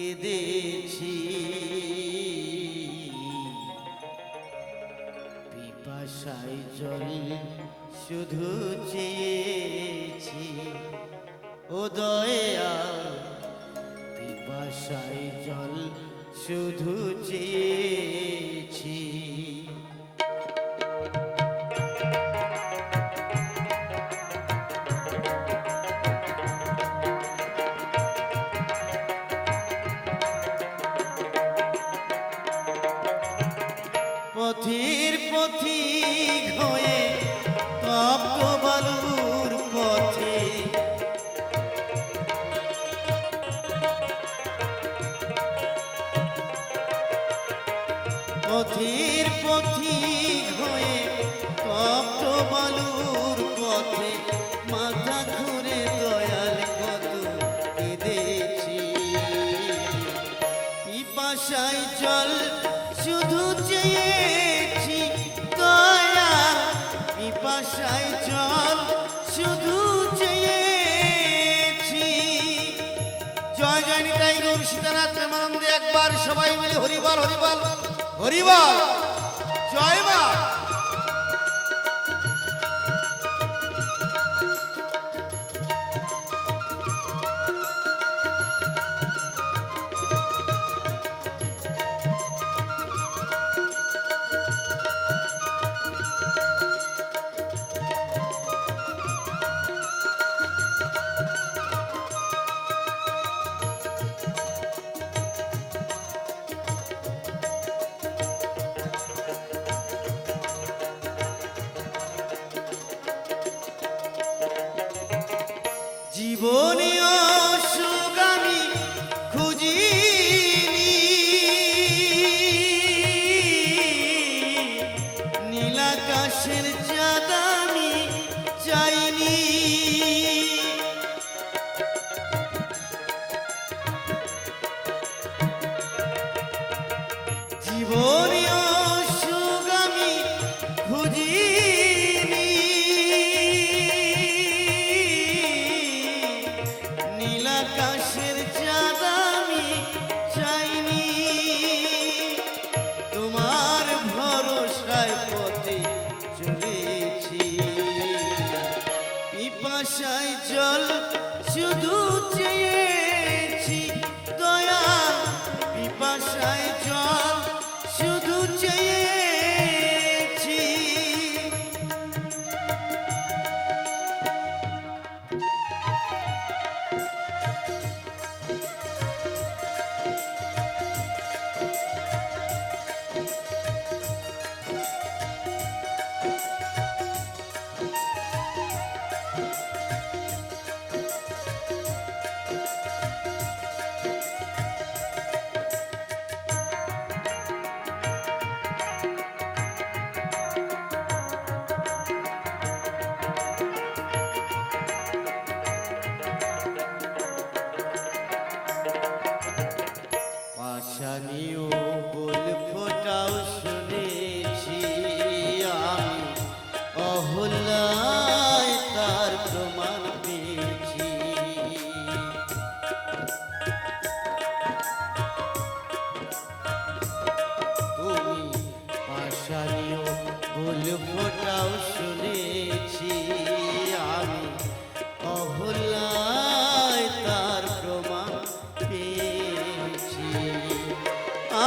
কেঁদেছি পিপাসায় জল শুধু চেয়েছি। ও দয়া পিপাসায় জল শুধু চেয়েছি। চেয়েছি দয়া, পিপাসায় জল শুধু চেয়েছি। জয় জয়, নিতাই গৌর সীতানাথ প্রেমানন্দে একবার সবাই মিলে হরিবল হরিবল হরিবল। জয় মা। নীলাকাশের চাঁদামি জল শুধু চেয়েছি পাশানিও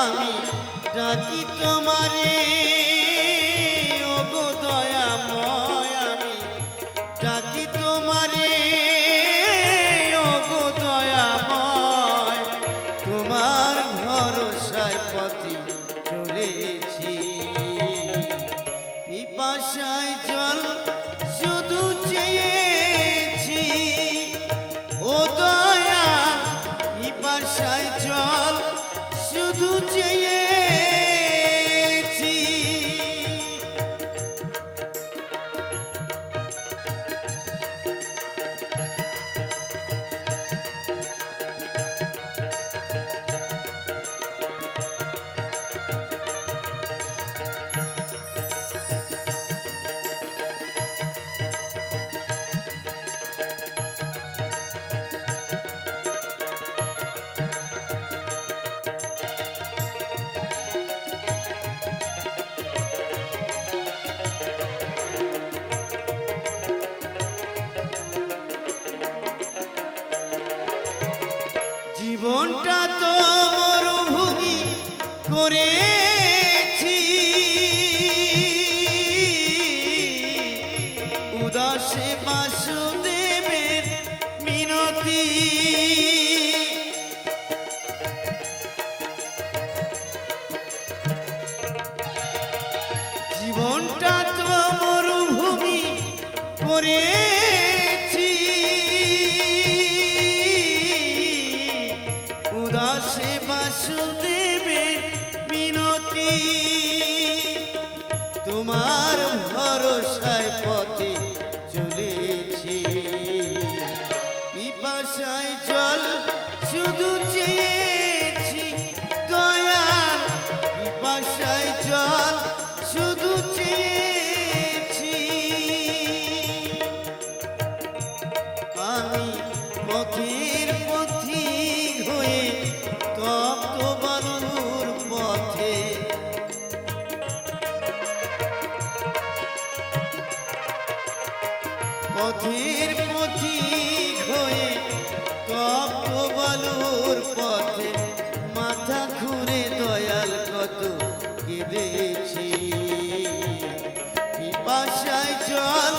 আমি ডাকি তোমারে। উদাসে বাসুদেবের মিনতি। জীবনটা তো মরুভূমি করেছি। উদাসে বাসুদেবের মিনতি। তোমার ভরসায় পথে পথের পথি হয়ে কপ কপবালুর পথে মাথা ঘুরে দয়াল কত কেঁদেছি। পিপাসায় জল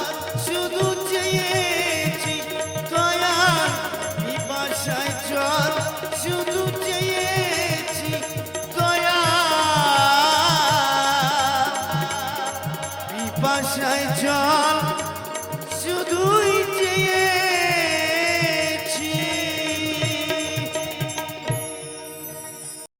শুধু চেয়েছি দয়াল, পিপাসায় জল শুধু চেয়েছি দয়া পিপাসায় জল